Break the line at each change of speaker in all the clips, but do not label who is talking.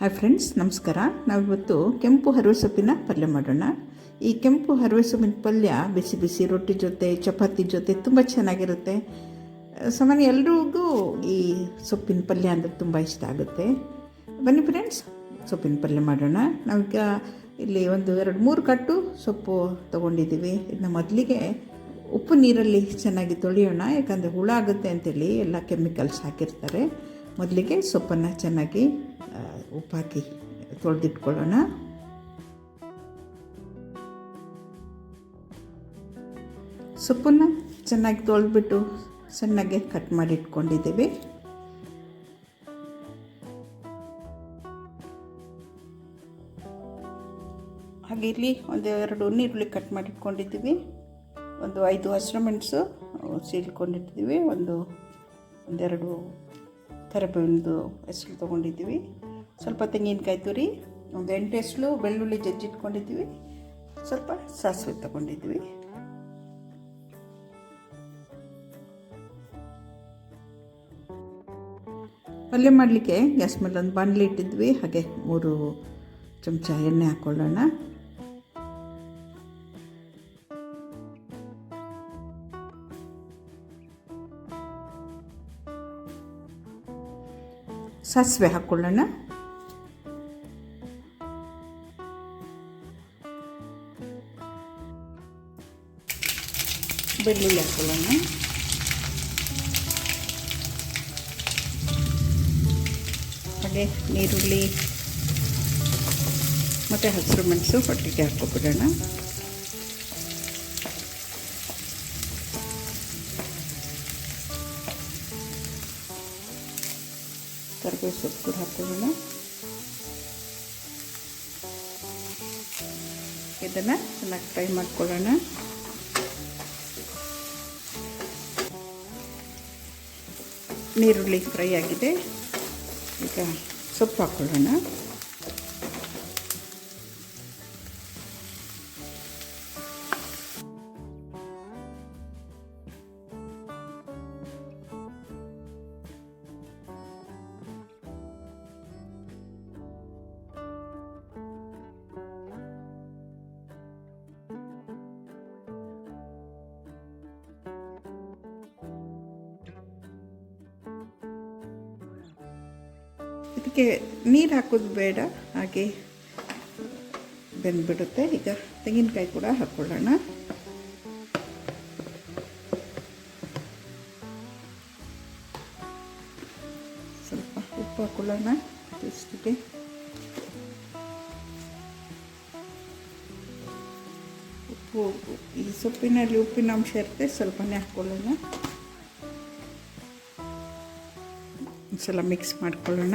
Hi friends ನಮಸ್ಕಾರ. ನಾವಿವತ್ತು ಕೆಂಪು ಹರಿವೆ ಸೊಪ್ಪಿನ ಪಲ್ಯ ಮಾಡೋಣ. ಈ ಕೆಂಪು ಹರಿವೆ ಸೊಪ್ಪಿನ ಪಲ್ಯ ಬಿಸಿ ಬಿಸಿ, ರೊಟ್ಟಿ ಜೊತೆ, ಚಪಾತಿ ಜೊತೆ ತುಂಬ ಚೆನ್ನಾಗಿರುತ್ತೆ. ಸಾಮಾನ್ಯ ಎಲ್ರಿಗೂ ಈ ಸೊಪ್ಪಿನ ಪಲ್ಯ ಅಂದರೆ ತುಂಬ ಇಷ್ಟ ಆಗುತ್ತೆ. ಬನ್ನಿ ಫ್ರೆಂಡ್ಸ್ ಸೊಪ್ಪಿನ ಪಲ್ಯ ಮಾಡೋಣ. ನಾವೀಗ ಇಲ್ಲಿ ಒಂದು ಎರಡು ಮೂರು ಕಟ್ಟು ಸೊಪ್ಪು ತೊಗೊಂಡಿದ್ದೀವಿ. ಇದನ್ನ ಮೊದಲಿಗೆ ಉಪ್ಪು ನೀರಲ್ಲಿ ಚೆನ್ನಾಗಿ ತೊಳೆಯೋಣ. ಯಾಕಂದರೆ ಹುಳ ಆಗುತ್ತೆ ಅಂತೇಳಿ ಎಲ್ಲ ಕೆಮಿಕಲ್ಸ್ ಹಾಕಿರ್ತಾರೆ. ಮೊದಲಿಗೆ ಸೊಪ್ಪನ್ನು ಚೆನ್ನಾಗಿ ಉಪ್ಪಾಕಿ ತೊಳೆದಿಟ್ಕೊಳ್ಳೋಣ. ಸೊಪ್ಪನ್ನು ಚೆನ್ನಾಗಿ ತೊಳೆದ್ಬಿಟ್ಟು ಸಣ್ಣಗೆ ಕಟ್ ಮಾಡಿ ಇಟ್ಕೊಂಡಿದ್ದೀವಿ ಹಾಗೆ ಇಲ್ಲಿ ಒಂದು ಎರಡು ನೀರುಳ್ಳಿ ಕಟ್ ಮಾಡಿ ಇಟ್ಕೊಂಡಿದ್ದೀವಿ ಒಂದು ಐದು ಹಸಿರು ಮೆಣಸು ಸೀಳ್ಕೊಂಡಿಟ್ಟಿದ್ದೀವಿ. ಒಂದು, ಒಂದೆರಡು ಕರಿಬೇವಿನದು ಹೆಸರು ತೊಗೊಂಡಿದ್ದೀವಿ. ಸ್ವಲ್ಪ ತೆಂಗಿನಕಾಯಿ ತುರಿ, ಒಂದು ಎಂಟು ಹೆಸರು ಬೆಳ್ಳುಳ್ಳಿ ಜಜ್ಜಿಟ್ಕೊಂಡಿದ್ದೀವಿ. ಸ್ವಲ್ಪ ಸಾಸಿವೆ ತೊಗೊಂಡಿದ್ದೀವಿ. ಪಲ್ಯ ಮಾಡಲಿಕ್ಕೆ ಗ್ಯಾಸ್ ಮೇಲೆ ಒಂದು ಬಾಣಲಿ ಇಟ್ಟಿದ್ವಿ. ಹಾಗೆ ಮೂರು ಚಮಚ ಎಣ್ಣೆ ಹಾಕ್ಕೊಳ್ಳೋಣ ಸಾಸಿವೆ ಹಾಕ್ಕೊಳ್ಳೋಣ ಬೆಳ್ಳುಳ್ಳಿ ಹಾಕ್ಕೊಳ್ಳೋಣ ಹಾಗೆ ನೀರುಳ್ಳಿ ಮತ್ತು ಹಸಿರು ಮೆಣಸು ಒಟ್ಟಿಗೆ ಹಾಕ್ಕೊಬಿಡೋಣ ಕರಿಬೇವು ಸೊಪ್ಪು ಕೂಡ ಹಾಕ್ಕೊಳ್ಳೋಣ ಇದನ್ನು ಚೆನ್ನಾಗಿ ಫ್ರೈ ಮಾಡ್ಕೊಳ್ಳೋಣ. ನೀರುಳ್ಳಿ ಫ್ರೈ ಆಗಿದೆ. ಈಗ ಸೊಪ್ಪು ಹಾಕ್ಕೊಳ್ಳೋಣ. ಇದಕ್ಕೆ ನೀರು ಹಾಕೋದು ಬೇಡ, ಹಾಗೆ ಬೆಂದ್ಬಿಡುತ್ತೆ. ಈಗ ತೆಂಗಿನಕಾಯಿ ಕೂಡ ಹಾಕ್ಕೊಳ್ಳೋಣ ಸ್ವಲ್ಪ ಉಪ್ಪು ಹಾಕ್ಕೊಳ್ಳೋಣ ಟೇಸ್ಟಿಗೆ ಉಪ್ಪು, ಈ ಸೊಪ್ಪಿನಲ್ಲಿ ಉಪ್ಪಿನ ಅಂಶ ಇರುತ್ತೆ, ಸ್ವಲ್ಪನೇ ಹಾಕ್ಕೊಳ್ಳೋಣ ಒಂದ್ಸಲ ಮಿಕ್ಸ್ ಮಾಡ್ಕೊಳ್ಳೋಣ.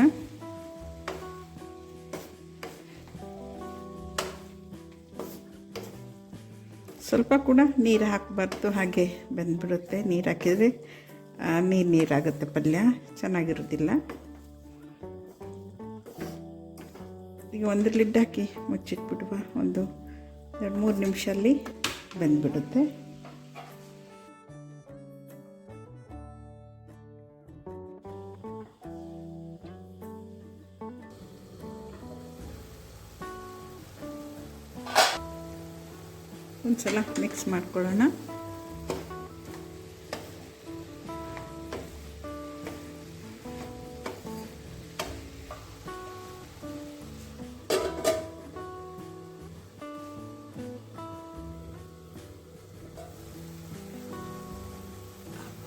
ಸ್ವಲ್ಪ ಕೂಡ ನೀರು ಹಾಕಬಾರ್ದು, ಹಾಗೆ ಬೆಂದ್ಬಿಡುತ್ತೆ. ನೀರು ಹಾಕಿದರೆ ನೀರು ನೀರಾಗುತ್ತೆ ಪಲ್ಯ, ಚೆನ್ನಾಗಿರೋದಿಲ್ಲ. ಈಗ ಒಂದು ಲಿಡ್ ಹಾಕಿ ಮುಚ್ಚಿಟ್ಬಿಡುವ. ಒಂದು ಎರಡು ಮೂರು ನಿಮಿಷಲ್ಲಿ ಬೆಂದ್ಬಿಡುತ್ತೆ. ಒಂದ್ಸಲ ಮಿಕ್ಸ್ ಮಾಡ್ಕೊಳ್ಳೋಣ.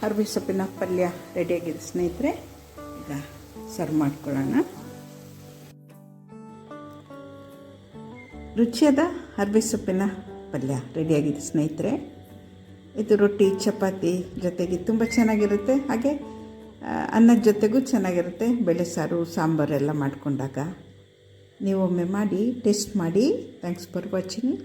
ಅರ್ವಿ ಸೊಪ್ಪಿನ ಪಲ್ಯ ರೆಡಿಯಾಗಿದೆ ಸ್ನೇಹಿತರೆ ಈಗ ಸರ್ವ್ ಮಾಡ್ಕೊಳ್ಳೋಣ. ರುಚಿಯಾದ ಅರ್ವಿ ಸೊಪ್ಪಿನ ಪಲ್ಯ ರೆಡಿಯಾಗಿದೆ ಸ್ನೇಹಿತರೆ. ಇದು ರೊಟ್ಟಿ, ಚಪಾತಿ ಜೊತೆಗೆ ತುಂಬ ಚೆನ್ನಾಗಿರುತ್ತೆ. ಹಾಗೆ ಅನ್ನದ ಜೊತೆಗೂ ಚೆನ್ನಾಗಿರುತ್ತೆ. ಬೇಳೆ ಸಾರು, ಸಾಂಬಾರೆಲ್ಲ ಮಾಡಿಕೊಂಡಾಗ. ನೀವೊಮ್ಮೆ ಮಾಡಿ, ಟೇಸ್ಟ್ ಮಾಡಿ. Thanks for watching